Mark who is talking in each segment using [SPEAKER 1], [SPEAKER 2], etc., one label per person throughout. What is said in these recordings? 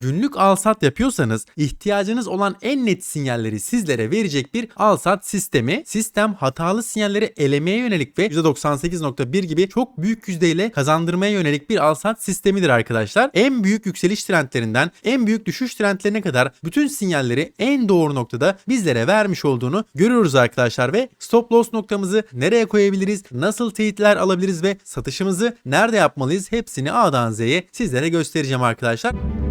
[SPEAKER 1] Günlük alsat yapıyorsanız ihtiyacınız olan en net sinyalleri sizlere verecek bir alsat sistemi. Sistem hatalı sinyalleri elemeye yönelik ve %98.1 gibi çok büyük yüzdeyle kazandırmaya yönelik bir alsat sistemidir arkadaşlar. En büyük yükseliş trendlerinden en büyük düşüş trendlerine kadar bütün sinyalleri en doğru noktada bizlere vermiş olduğunu görüyoruz arkadaşlar ve stop loss noktamızı nereye koyabiliriz, nasıl teyitler alabiliriz ve satışımızı nerede yapmalıyız hepsini A'dan Z'ye sizlere göstereceğim arkadaşlar.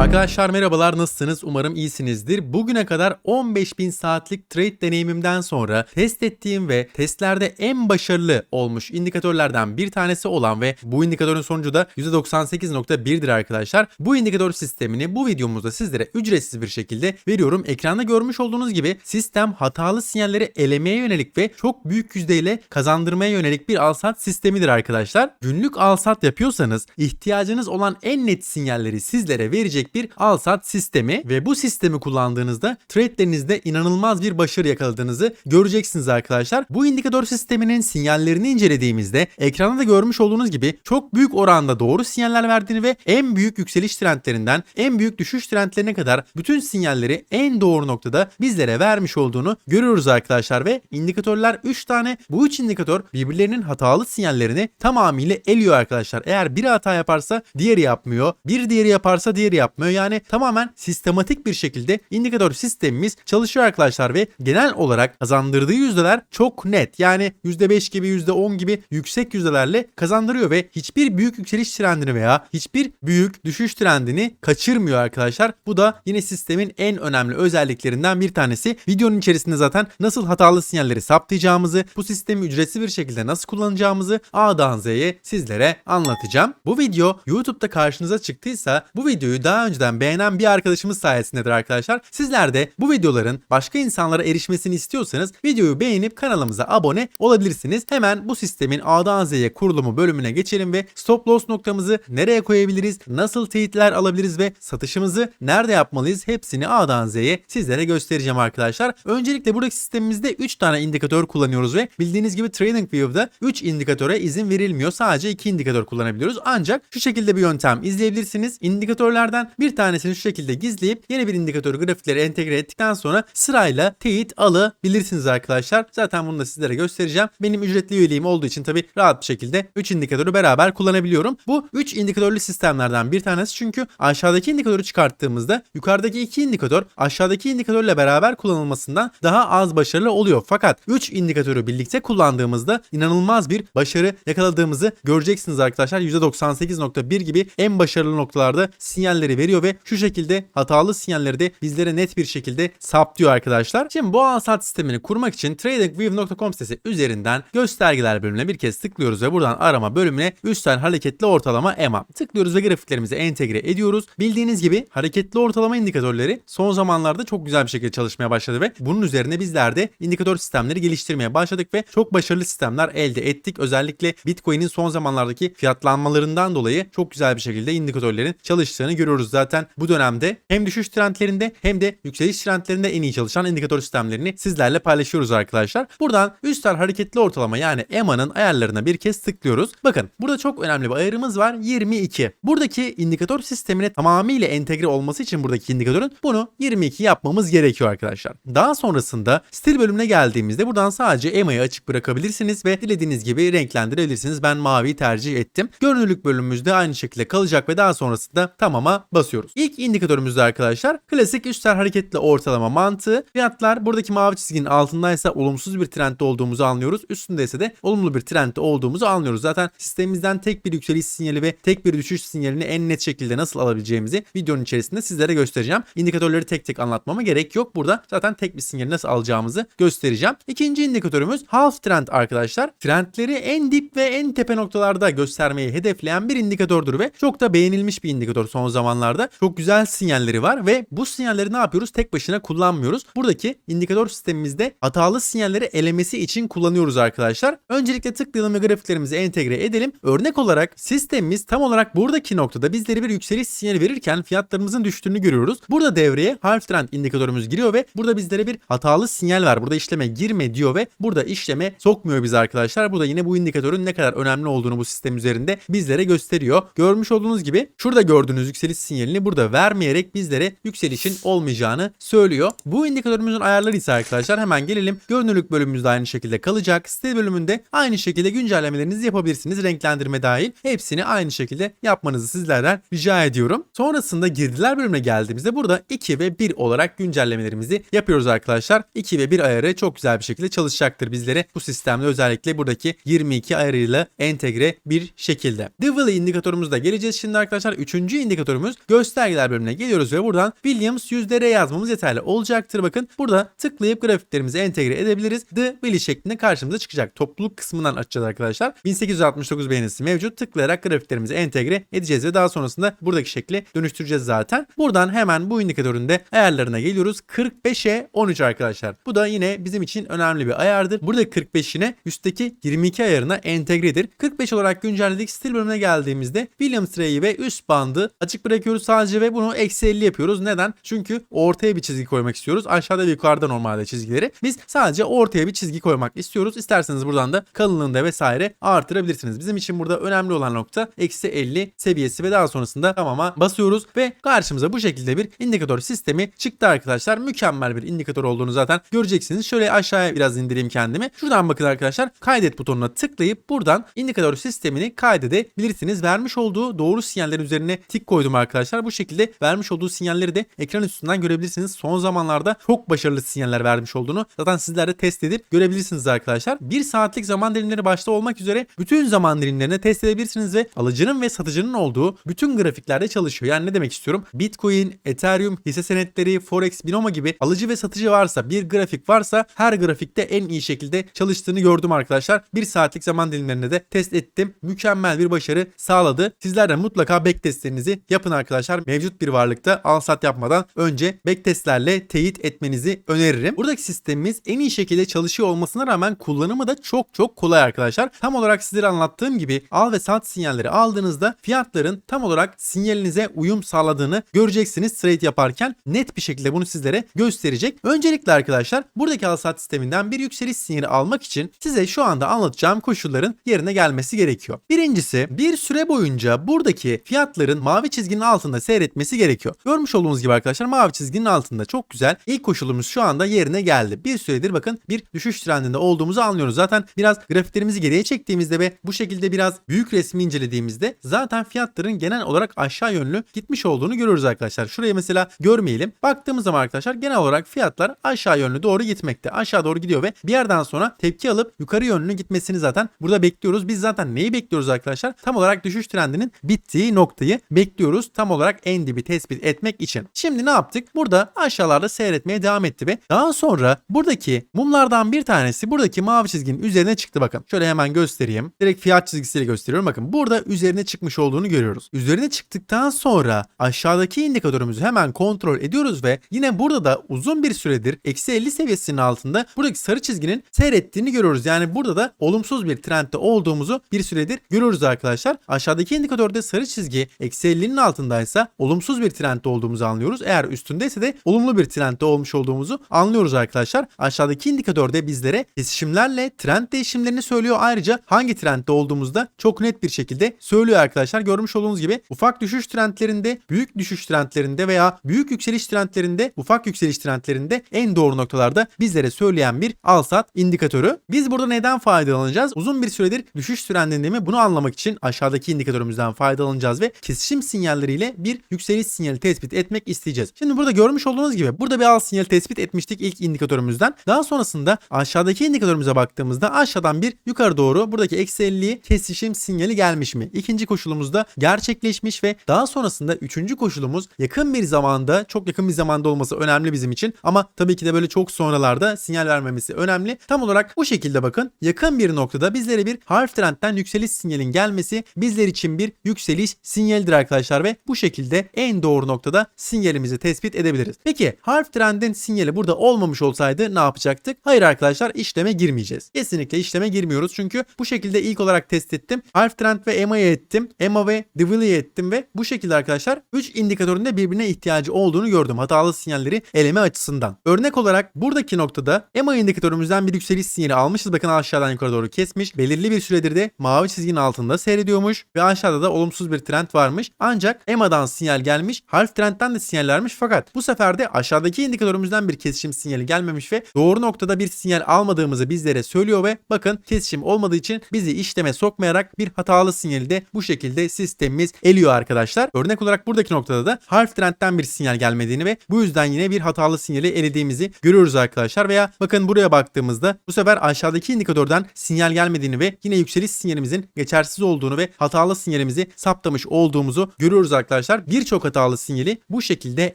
[SPEAKER 1] Arkadaşlar merhabalar nasılsınız? Umarım iyisinizdir. Bugüne kadar 15.000 saatlik trade deneyimimden sonra test ettiğim ve testlerde en başarılı olmuş indikatörlerden bir tanesi olan ve bu indikatörün sonucu da %98.1'dir arkadaşlar. Bu indikatör sistemini bu videomuzda sizlere ücretsiz bir şekilde veriyorum. Ekranda görmüş olduğunuz gibi sistem hatalı sinyalleri elemeye yönelik ve çok büyük yüzdeyle kazandırmaya yönelik bir alsat sistemidir arkadaşlar. Günlük alsat yapıyorsanız ihtiyacınız olan en net sinyalleri sizlere verecek bir al-sat sistemi ve bu sistemi kullandığınızda trade'lerinizde inanılmaz bir başarı yakaladığınızı göreceksiniz arkadaşlar. Bu indikatör sisteminin sinyallerini incelediğimizde ekranda da görmüş olduğunuz gibi çok büyük oranda doğru sinyaller verdiğini ve en büyük yükseliş trendlerinden en büyük düşüş trendlerine kadar bütün sinyalleri en doğru noktada bizlere vermiş olduğunu görüyoruz arkadaşlar ve indikatörler 3 tane bu 3 indikatör birbirlerinin hatalı sinyallerini tamamıyla eliyor arkadaşlar. Eğer biri hata yaparsa diğeri yapmıyor. Bir diğeri yaparsa diğeri yapmıyor. Yani tamamen sistematik bir şekilde indikatör sistemimiz çalışıyor arkadaşlar ve genel olarak kazandırdığı yüzdeler çok net. Yani %5 gibi %10 gibi yüksek yüzdelerle kazandırıyor ve hiçbir büyük yükseliş trendini veya hiçbir büyük düşüş trendini kaçırmıyor arkadaşlar. Bu da yine sistemin en önemli özelliklerinden bir tanesi. Videonun içerisinde zaten nasıl hatalı sinyalleri saptayacağımızı, bu sistemi ücretsiz bir şekilde nasıl kullanacağımızı A'dan Z'ye sizlere anlatacağım. Bu video YouTube'da karşınıza çıktıysa bu videoyu daha önceden beğenen bir arkadaşımız sayesindedir arkadaşlar. Sizler de bu videoların başka insanlara erişmesini istiyorsanız videoyu beğenip kanalımıza abone olabilirsiniz. Hemen bu sistemin A'dan Z'ye kurulumu bölümüne geçelim ve stop loss noktamızı nereye koyabiliriz, nasıl teyitler alabiliriz ve satışımızı nerede yapmalıyız hepsini A'dan Z'ye sizlere göstereceğim arkadaşlar. Öncelikle buradaki sistemimizde 3 tane indikatör kullanıyoruz ve bildiğiniz gibi TradingView'da 3 indikatöre izin verilmiyor. Sadece 2 indikatör kullanabiliyoruz. Ancak şu şekilde bir yöntem izleyebilirsiniz. İndikatörlerden bir tanesini şu şekilde gizleyip yeni bir indikatör grafikleri entegre ettikten sonra sırayla teyit alabilirsiniz arkadaşlar. Zaten bunu da sizlere göstereceğim. Benim ücretli üyeliğim olduğu için tabii rahat bir şekilde 3 indikatörü beraber kullanabiliyorum. Bu 3 indikatörlü sistemlerden bir tanesi çünkü aşağıdaki indikatörü çıkarttığımızda yukarıdaki 2 indikatör aşağıdaki indikatörle beraber kullanılmasından daha az başarılı oluyor. Fakat 3 indikatörü birlikte kullandığımızda inanılmaz bir başarı yakaladığımızı göreceksiniz arkadaşlar. %98.1 gibi en başarılı noktalarda sinyalleri veriyor ve şu şekilde hatalı sinyalleri de bizlere net bir şekilde saptıyor arkadaşlar. Şimdi bu alsat sistemini kurmak için tradingview.com sitesi üzerinden göstergeler bölümüne bir kez tıklıyoruz ve buradan arama bölümüne üstel hareketli ortalama EMA tıklıyoruz ve grafiklerimizi entegre ediyoruz. Bildiğiniz gibi hareketli ortalama indikatörleri son zamanlarda çok güzel bir şekilde çalışmaya başladı ve bunun üzerine bizler de indikatör sistemleri geliştirmeye başladık ve çok başarılı sistemler elde ettik. Özellikle Bitcoin'in son zamanlardaki fiyatlanmalarından dolayı çok güzel bir şekilde indikatörlerin çalıştığını görüyoruz. Zaten bu dönemde hem düşüş trendlerinde hem de yükseliş trendlerinde en iyi çalışan indikatör sistemlerini sizlerle paylaşıyoruz arkadaşlar. Buradan üstel hareketli ortalama yani EMA'nın ayarlarına bir kez tıklıyoruz. Bakın burada çok önemli bir ayarımız var 22. Buradaki indikatör sistemine tamamıyla entegre olması için buradaki indikatörün bunu 22 yapmamız gerekiyor arkadaşlar. Daha sonrasında stil bölümüne geldiğimizde buradan sadece EMA'yı açık bırakabilirsiniz ve dilediğiniz gibi renklendirebilirsiniz. Ben maviyi tercih ettim. Görünürlük bölümümüzde aynı şekilde kalacak ve daha sonrasında tamama basıyoruz. İlk indikatörümüzde arkadaşlar klasik üstel hareketli ortalama mantığı. Fiyatlar buradaki mavi çizginin altındaysa olumsuz bir trendde olduğumuzu anlıyoruz. Üstündeyse de olumlu bir trendde olduğumuzu anlıyoruz. Zaten sistemimizden tek bir yükseliş sinyali ve tek bir düşüş sinyalini en net şekilde nasıl alabileceğimizi videonun içerisinde sizlere göstereceğim. İndikatörleri tek tek anlatmama gerek yok. Burada zaten tek bir sinyali nasıl alacağımızı göstereceğim. İkinci indikatörümüz half trend arkadaşlar. Trendleri en dip ve en tepe noktalarda göstermeyi hedefleyen bir indikatördür ve çok da beğenilmiş bir indikatör son zamanlarda zamanlarda çok güzel sinyalleri var ve bu sinyalleri ne yapıyoruz? Tek başına kullanmıyoruz. Buradaki indikatör sistemimizde hatalı sinyalleri elemesi için kullanıyoruz arkadaşlar. Öncelikle tıklayalım ve grafiklerimizi entegre edelim. Örnek olarak sistemimiz tam olarak buradaki noktada bizlere bir yükseliş sinyali verirken fiyatlarımızın düştüğünü görüyoruz. Burada devreye half trend indikatörümüz giriyor ve burada bizlere bir hatalı sinyal var. Burada işleme girme diyor ve burada işleme sokmuyor bizi arkadaşlar. Bu da yine bu indikatörün ne kadar önemli olduğunu bu sistem üzerinde bizlere gösteriyor. Görmüş olduğunuz gibi şurada gördüğünüz yükseliş sinyalini burada vermeyerek bizlere yükselişin olmayacağını söylüyor. Bu indikatörümüzün ayarları ise arkadaşlar hemen gelelim. Görünürlük bölümümüzde aynı şekilde kalacak. Site bölümünde aynı şekilde güncellemelerinizi yapabilirsiniz. Renklendirme dahil. Hepsini aynı şekilde yapmanızı sizlerden rica ediyorum. Sonrasında girdiler bölümüne geldiğimizde burada 2 ve 1 olarak güncellemelerimizi yapıyoruz arkadaşlar. 2 ve 1 ayarı çok güzel bir şekilde çalışacaktır bizlere. Bu sistemde özellikle buradaki 22 ayarıyla entegre bir şekilde. Dively indikatörümüzde geleceğiz şimdi arkadaşlar. Üçüncü indikatörümüz göstergeler bölümüne geliyoruz ve buradan Williams R yazmamız yeterli olacaktır. Bakın burada tıklayıp grafiklerimizi entegre edebiliriz. The Willy şeklinde karşımıza çıkacak. Topluluk kısmından açacağız arkadaşlar. 1869 beğenisi mevcut. Tıklayarak grafiklerimizi entegre edeceğiz ve daha sonrasında buradaki şekli dönüştüreceğiz zaten. Buradan hemen bu indikatörün de ayarlarına geliyoruz. 45'e 13 arkadaşlar. Bu da yine bizim için önemli bir ayardır. Burada 45'ine üstteki 22 ayarına entegredir. 45 olarak güncelledik. Stil bölümüne geldiğimizde Williams Ray'i ve üst bandı açık bırakıyoruz sadece ve bunu eksi 50 yapıyoruz. Neden? Çünkü ortaya bir çizgi koymak istiyoruz. Aşağıda ve yukarıda normalde çizgileri. Biz sadece ortaya bir çizgi koymak istiyoruz. İsterseniz buradan da kalınlığında vesaire artırabilirsiniz. Bizim için burada önemli olan nokta eksi 50 seviyesi ve daha sonrasında tamama basıyoruz ve karşımıza bu şekilde bir indikatör sistemi çıktı arkadaşlar. Mükemmel bir indikatör olduğunu zaten göreceksiniz. Şöyle aşağıya biraz indireyim kendimi. Şuradan bakın arkadaşlar kaydet butonuna tıklayıp buradan indikatör sistemini kaydedebilirsiniz. Vermiş olduğu doğru sinyallerin üzerine tik koydum arkadaşlar. Bu şekilde vermiş olduğu sinyalleri de ekran üstünden görebilirsiniz. Son zamanlarda çok başarılı sinyaller vermiş olduğunu zaten sizler de test edip görebilirsiniz arkadaşlar. Bir saatlik zaman dilimleri başta olmak üzere bütün zaman dilimlerini test edebilirsiniz ve alıcının ve satıcının olduğu bütün grafiklerde çalışıyor. Yani ne demek istiyorum? Bitcoin, Ethereum, hisse senetleri, Forex, Binomo gibi alıcı ve satıcı varsa, bir grafik varsa her grafikte en iyi şekilde çalıştığını gördüm arkadaşlar. Bir saatlik zaman dilimlerinde de test ettim. Mükemmel bir başarı sağladı. Sizler de mutlaka backtestlerinizi yapın arkadaşlar. Mevcut bir varlıkta al sat yapmadan önce backtestlerle teyit etmenizi öneririm. Buradaki sistemimiz en iyi şekilde çalışıyor olmasına rağmen kullanımı da çok çok kolay arkadaşlar. Tam olarak sizlere anlattığım gibi al ve sat sinyalleri aldığınızda fiyatların tam olarak sinyalinize uyum sağladığını göreceksiniz trade yaparken. Net bir şekilde bunu sizlere gösterecek. Öncelikle arkadaşlar buradaki al sat sisteminden bir yükseliş sinyali almak için size şu anda anlatacağım koşulların yerine gelmesi gerekiyor. Birincisi bir süre boyunca buradaki fiyatların mavi çizginin altında seyretmesi gerekiyor. Görmüş olduğunuz gibi arkadaşlar mavi çizginin altında çok güzel. İlk koşulumuz şu anda yerine geldi. Bir süredir bakın bir düşüş trendinde olduğumuzu anlıyoruz. Zaten biraz grafiklerimizi geriye çektiğimizde ve bu şekilde biraz büyük resmi incelediğimizde zaten fiyatların genel olarak aşağı yönlü gitmiş olduğunu görüyoruz arkadaşlar. Şuraya mesela görmeyelim. Baktığımız zaman arkadaşlar genel olarak fiyatlar aşağı yönlü doğru gitmekte. Aşağı doğru gidiyor ve bir yerden sonra tepki alıp yukarı yönlü gitmesini zaten burada bekliyoruz. Biz zaten neyi bekliyoruz arkadaşlar? Tam olarak düşüş trendinin bittiği noktayı bekliyoruz. Tam olarak en dibi tespit etmek için. Şimdi ne yaptık? Burada aşağılarda seyretmeye devam etti ve daha sonra buradaki mumlardan bir tanesi buradaki mavi çizginin üzerine çıktı bakın. Şöyle hemen göstereyim. Direkt fiyat çizgisiyle gösteriyorum. Bakın burada üzerine çıkmış olduğunu görüyoruz. Üzerine çıktıktan sonra aşağıdaki indikatörümüzü hemen kontrol ediyoruz ve yine burada da uzun bir süredir eksi 50 seviyesinin altında buradaki sarı çizginin seyrettiğini görüyoruz. Yani burada da olumsuz bir trendde olduğumuzu bir süredir görüyoruz arkadaşlar. Aşağıdaki indikatörde sarı çizgi eksi 50'nin altındaysa olumsuz bir trendde olduğumuzu anlıyoruz. Eğer üstündeyse de olumlu bir trendde olmuş olduğumuzu anlıyoruz arkadaşlar. Aşağıdaki indikatörde bizlere kesişimlerle trend değişimlerini söylüyor. Ayrıca hangi trendde olduğumuzda çok net bir şekilde söylüyor arkadaşlar. Görmüş olduğunuz gibi ufak düşüş trendlerinde, büyük düşüş trendlerinde veya büyük yükseliş trendlerinde, ufak yükseliş trendlerinde en doğru noktalarda bizlere söyleyen bir al sat indikatörü. Biz burada neden faydalanacağız? Uzun bir süredir düşüş trendinde mi bunu anlamak için aşağıdaki indikatörümüzden faydalanacağız ve kesişim sinyalleriyle bir yükseliş sinyali tespit etmek isteyeceğiz. Şimdi burada görmüş olduğunuz gibi burada bir al sinyali tespit etmiştik ilk indikatörümüzden. Daha sonrasında aşağıdaki indikatörümüze baktığımızda aşağıdan bir yukarı doğru buradaki eksi 50'yi kesişim sinyali gelmiş mi? İkinci koşulumuzda gerçekleşmiş ve daha sonrasında üçüncü koşulumuz yakın bir zamanda çok yakın bir zamanda olması önemli bizim için ama tabii ki de böyle çok sonralarda sinyal vermemesi önemli. Tam olarak bu şekilde bakın yakın bir noktada bizlere bir harf trendten yükseliş sinyalin gelmesi bizler için bir yükseliş sinyalidir arkadaşlar ve bu şekilde en doğru noktada sinyalimizi tespit edebiliriz. Peki harf trendin sinyali burada olmamış olsaydı ne yapacaktık? Hayır arkadaşlar işleme girmeyeceğiz. Kesinlikle işleme girmiyoruz çünkü bu şekilde ilk olarak test ettim. Harf trend ve EMA'yı ettim. EMA ve Dewey'i ettim ve bu şekilde arkadaşlar 3 indikatöründe birbirine ihtiyacı olduğunu gördüm hatalı sinyalleri eleme açısından. Örnek olarak buradaki noktada EMA indikatörümüzden bir yükseliş sinyali almışız. Bakın aşağıdan yukarı doğru kesmiş. Belirli bir süredir de mavi çizginin altında seyrediyormuş ve aşağıda da olumsuz bir trend varmış. Ancak EMA'dan sinyal gelmiş, harf trendten de sinyal vermiş fakat bu sefer de aşağıdaki indikatörümüzden bir kesişim sinyali gelmemiş ve doğru noktada bir sinyal almadığımızı bizlere söylüyor ve bakın kesişim olmadığı için bizi işleme sokmayarak bir hatalı sinyali de bu şekilde sistemimiz eliyor arkadaşlar. Örnek olarak buradaki noktada da harf trendten bir sinyal gelmediğini ve bu yüzden yine bir hatalı sinyali elediğimizi görüyoruz arkadaşlar veya bakın buraya baktığımızda bu sefer aşağıdaki indikatörden sinyal gelmediğini ve yine yükseliş sinyalimizin geçersiz olduğunu ve hatalı sinyalimizi saptamış olduğumuzu görüyoruz arkadaşlar. Birçok hatalı sinyali bu şekilde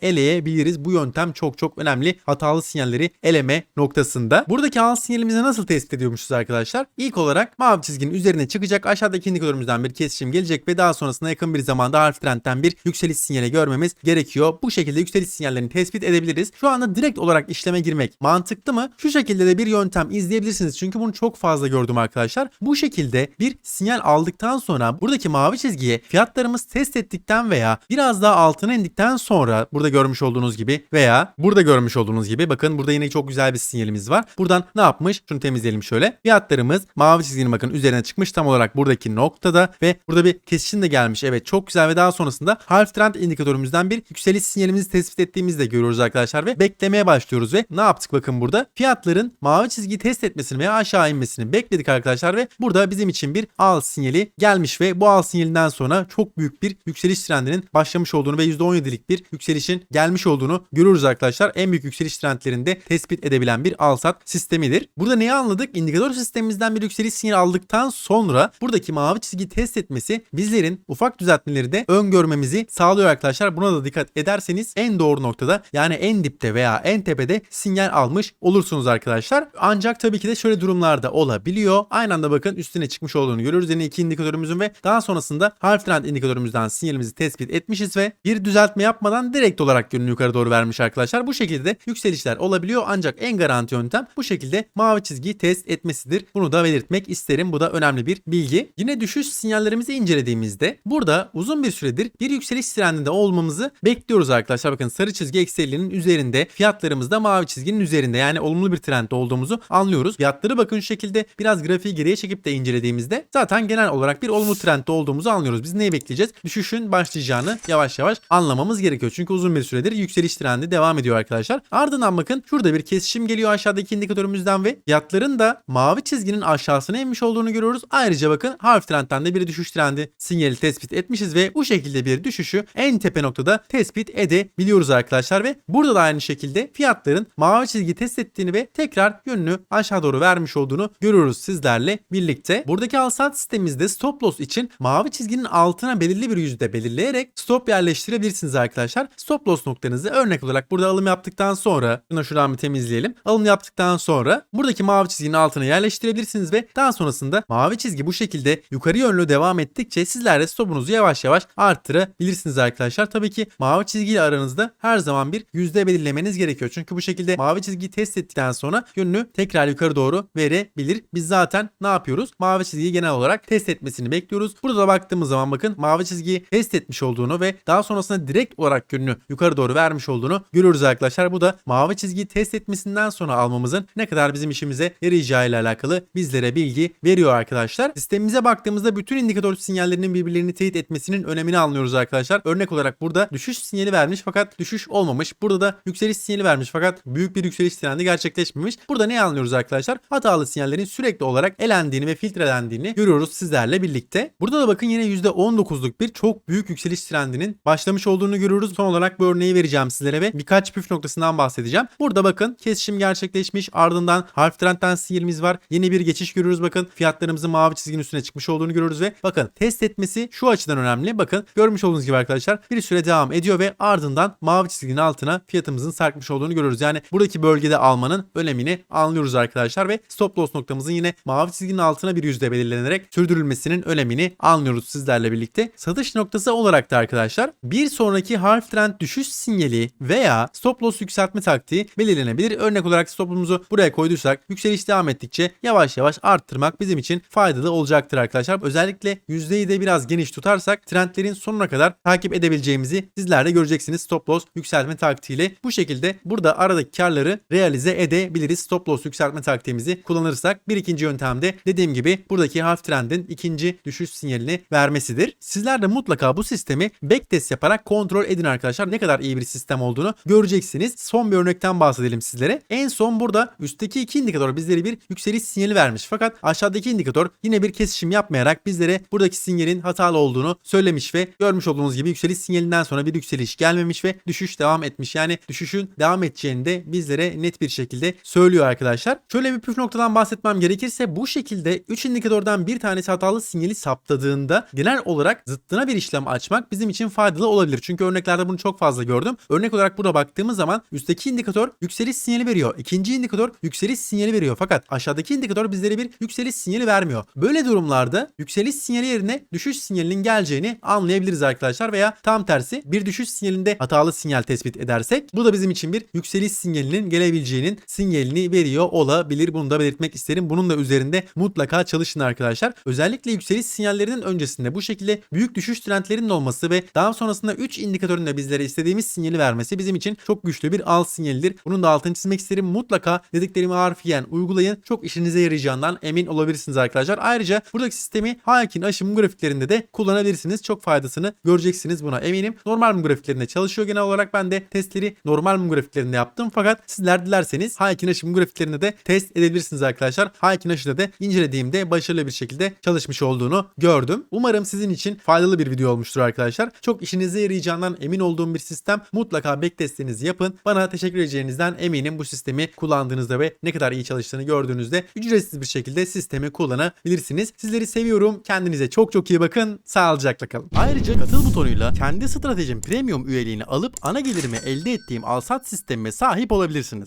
[SPEAKER 1] eleyebiliriz. Bu yöntem çok çok önemli. Hatalı sinyalleri eleme noktasında. Buradaki al sinyalimizi nasıl tespit ediyormuşuz arkadaşlar? İlk olarak mavi çizginin üzerine çıkacak aşağıdaki indikatörümüzden bir kesişim gelecek ve daha sonrasında yakın bir zamanda harf trendten bir yükseliş sinyali görmemiz gerekiyor. Bu şekilde yükseliş sinyallerini tespit edebiliriz. Şu anda direkt olarak işleme girmek mantıklı mı? Şu şekilde de bir yöntem izleyebilirsiniz. Çünkü bunu çok fazla gördüm arkadaşlar. Bu şekilde bir sinyal aldıktan sonra buradaki mavi çizgiye fiyatlarımız test ettikten veya biraz daha altına indikten sonra burada görmüş olduğunuz gibi veya burada görmüş olduğunuz gibi bakın burada yine çok güzel bir sinyalimiz var. Buradan ne yapmış? Şunu temizleyelim şöyle. Fiyatlarımız mavi çizginin bakın üzerine çıkmış tam olarak buradaki noktada ve burada bir kesişim de gelmiş. Evet çok güzel ve daha sonrasında harf trend indikatörümüzden bir yükseliş sinyalimizi tespit ettiğimizi de görüyoruz arkadaşlar ve beklemeye başlıyoruz ve ne yaptık bakın burada? Fiyatların mavi çizgiyi test etmesini veya aşağı inmesini bekledik arkadaşlar ve burada bizim için bir al sinyali gelmiş ve bu al sinyalinden sonra çok büyük bir yükseliş trendinin başlamış olduğunu ve %17'lik bir yükselişin gelmiş olduğunu görüyoruz arkadaşlar. En büyük yükseliş trendlerinde tespit edebilen bir al sat sistemidir. Burada neyi anladık? İndikatör sistemimizden bir yükseliş sinyali aldıktan sonra buradaki mavi çizgiyi test etmesi bizlerin ufak düzeltmeleri de öngörmemizi sağlıyor arkadaşlar. Buna da dikkat ederseniz en doğru noktada yani en dipte veya en tepede sinyal almış olursunuz arkadaşlar. Ancak tabii ki de şöyle durumlarda olabiliyor. Aynı anda bakın üstüne çıkmış olduğunu görüyoruz. Yine iki indikatörümüzün ve daha sonrasında harf trend indikatörümüzden sinyalimizi tespit etmişiz ve bir düzeltme yapmadan direkt olarak yönünü yukarı doğru vermiş arkadaşlar. Bu şekilde de yükselişler olabiliyor ancak en garanti yöntem bu şekilde mavi çizgiyi test etmesidir. Bunu da belirtmek isterim. Bu da önemli bir bilgi. Yine düşüş sinyallerimizi incelediğimizde burada uzun bir süredir bir yükseliş trendinde olmamızı bekliyoruz arkadaşlar. Bakın sarı çizgi eksi 50'nin üzerinde fiyatlarımız da mavi çizginin üzerinde yani olumlu bir trendde olduğumuzu anlıyoruz. Fiyatları bakın şu şekilde biraz grafiği geriye çekip de incelediğimizde zaten genel olarak bir olumlu trendde olduğumuzu anlıyoruz. Biz neyi bekleyeceğiz? Düşüşün başlayacağını yavaş yavaş anlamamız gerekiyor. Çünkü uzun bir süredir yükseliş trendi devam ediyor arkadaşlar. Ardından bakın şurada bir kesişim geliyor aşağıdaki indikatörümüzden ve fiyatların da mavi çizginin aşağısına inmiş olduğunu görüyoruz. Ayrıca bakın harf trendten de bir düşüş trendi sinyali tespit etmişiz ve bu şekilde bir düşüşü en tepe noktada tespit edebiliyoruz arkadaşlar ve burada da aynı şekilde fiyatların mavi çizgi test ettiğini ve tekrar yönünü aşağı doğru vermiş olduğunu görüyoruz sizlerle birlikte. Buradaki al sat sistemimizde stop loss için mavi çizginin altına belirli bir yüzde belirleyerek stop yerleştirebilirsiniz arkadaşlar. Stop loss noktanızı örnek olarak burada alım yaptıktan sonra şunu şuradan bir temizleyelim. Alım yaptıktan sonra buradaki mavi çizginin altına yerleştirebilirsiniz ve daha sonrasında mavi çizgi bu şekilde yukarı yönlü devam ettikçe sizler de stopunuzu yavaş yavaş arttırabilirsiniz arkadaşlar. Tabii ki mavi çizgiyle aranızda her zaman bir yüzde belirlemeniz gerekiyor. Çünkü bu şekilde mavi çizgiyi test ettikten sonra yönünü tekrar yukarı doğru verebilir. Biz zaten ne yapıyoruz? Mavi çizgiyi genel olarak test etmesini bekliyoruz. Burada da baktığımız zaman bakın mavi çizgiyi test etmiş olduğunu ve daha sonrasında direkt olarak yönünü yukarı doğru vermiş olduğunu görüyoruz arkadaşlar. Bu da mavi çizgiyi test etmesinden sonra almamızın ne kadar bizim işimize yarayacağı ile alakalı bizlere bilgi veriyor arkadaşlar. Sistemimize baktığımızda bütün indikatör sinyallerinin birbirlerini teyit etmesinin önemini anlıyoruz arkadaşlar. Örnek olarak burada düşüş sinyali vermiş fakat düşüş olmamış. Burada da yükseliş sinyali vermiş fakat büyük bir yükseliş trendi gerçekleşmemiş. Burada ne anlıyoruz arkadaşlar? Hatalı sinyallerin sürekli olarak elendiğini ve filtrelendiğini görüyoruz sizlerle birlikte. Burada da bakın yine %19'luk bir çok büyük yükseliş trendinin başlamış olduğunu görüyoruz. Son olarak bu örneği vereceğim sizlere ve birkaç püf noktasından bahsedeceğim. Burada bakın kesişim gerçekleşmiş. Ardından harf trendten sinyalimiz var. Yeni bir geçiş görüyoruz bakın. Fiyatlarımızın mavi çizginin üstüne çıkmış olduğunu görüyoruz ve bakın test etmesi şu açıdan önemli. Bakın görmüş olduğunuz gibi arkadaşlar bir süre devam ediyor ve ardından mavi çizginin altına fiyatımızın sarkmış olduğunu görüyoruz. Yani buradaki bölgede almanın önemini anlıyoruz arkadaşlar ve stop loss noktamızın yine mavi çizginin altına bir yüzde belirlenerek sürdürülmesinin önemini anlıyoruz sizlerle birlikte. Satış noktası olarak da bekle arkadaşlar. Bir sonraki harf trend düşüş sinyali veya stop loss yükseltme taktiği belirlenebilir. Örnek olarak stop loss'umuzu buraya koyduysak yükseliş devam ettikçe yavaş yavaş arttırmak bizim için faydalı olacaktır arkadaşlar. Özellikle yüzdeyi de biraz geniş tutarsak trendlerin sonuna kadar takip edebileceğimizi sizler de göreceksiniz stop loss yükseltme taktiğiyle. Bu şekilde burada aradaki karları realize edebiliriz. Stop loss yükseltme taktiğimizi kullanırsak bir ikinci yöntemde dediğim gibi buradaki harf trendin ikinci düşüş sinyalini vermesidir. Sizler de mutlaka bu sistemi backtest yaparak kontrol edin arkadaşlar. Ne kadar iyi bir sistem olduğunu göreceksiniz. Son bir örnekten bahsedelim sizlere. En son burada üstteki iki indikatör bizlere bir yükseliş sinyali vermiş. Fakat aşağıdaki indikatör yine bir kesişim yapmayarak bizlere buradaki sinyalin hatalı olduğunu söylemiş ve görmüş olduğunuz gibi yükseliş sinyalinden sonra bir yükseliş gelmemiş ve düşüş devam etmiş. Yani düşüşün devam edeceğini de bizlere net bir şekilde söylüyor arkadaşlar. Şöyle bir püf noktadan bahsetmem gerekirse bu şekilde 3 indikatörden bir tanesi hatalı sinyali saptadığında genel olarak zıttına bir işlem açmak bizim için faydalı olabilir. Çünkü örneklerde bunu çok fazla gördüm. Örnek olarak burada baktığımız zaman üstteki indikatör yükseliş sinyali veriyor. İkinci indikatör yükseliş sinyali veriyor. Fakat aşağıdaki indikatör bizlere bir yükseliş sinyali vermiyor. Böyle durumlarda yükseliş sinyali yerine düşüş sinyalinin geleceğini anlayabiliriz arkadaşlar veya tam tersi bir düşüş sinyalinde hatalı sinyal tespit edersek bu da bizim için bir yükseliş sinyalinin gelebileceğinin sinyalini veriyor olabilir. Bunu da belirtmek isterim. Bunun da üzerinde mutlaka çalışın arkadaşlar. Özellikle yükseliş sinyallerinin öncesinde bu şekilde büyük düşüş trendlerinin olması ve daha sonrasında 3 indikatörün de bizlere istediğimiz sinyali vermesi bizim için çok güçlü bir al sinyalidir. Bunun da altını çizmek isterim. Mutlaka dediklerimi harfiyen uygulayın. Çok işinize yarayacağından emin olabilirsiniz arkadaşlar. Ayrıca buradaki sistemi Hayek'in aşım grafiklerinde de kullanabilirsiniz. Çok faydasını göreceksiniz buna eminim. Normal mum grafiklerinde çalışıyor genel olarak. Ben de testleri normal mum grafiklerinde yaptım. Fakat sizler dilerseniz Hayek'in aşım grafiklerinde de test edebilirsiniz arkadaşlar. Hayek'in aşıda da incelediğimde başarılı bir şekilde çalışmış olduğunu gördüm. Umarım sizin için faydalı bir video olmuştur arkadaşlar. Çok işinize yarayacağından emin olduğum bir sistem. Mutlaka backtestinizi yapın. Bana teşekkür edeceğinizden eminim bu sistemi kullandığınızda ve ne kadar iyi çalıştığını gördüğünüzde ücretsiz bir şekilde sistemi kullanabilirsiniz. Sizleri seviyorum. Kendinize çok çok iyi bakın. Sağlıcakla kalın. Ayrıca katıl butonuyla kendi stratejim premium üyeliğini alıp ana gelirimi elde ettiğim alsat sistemime sahip olabilirsiniz.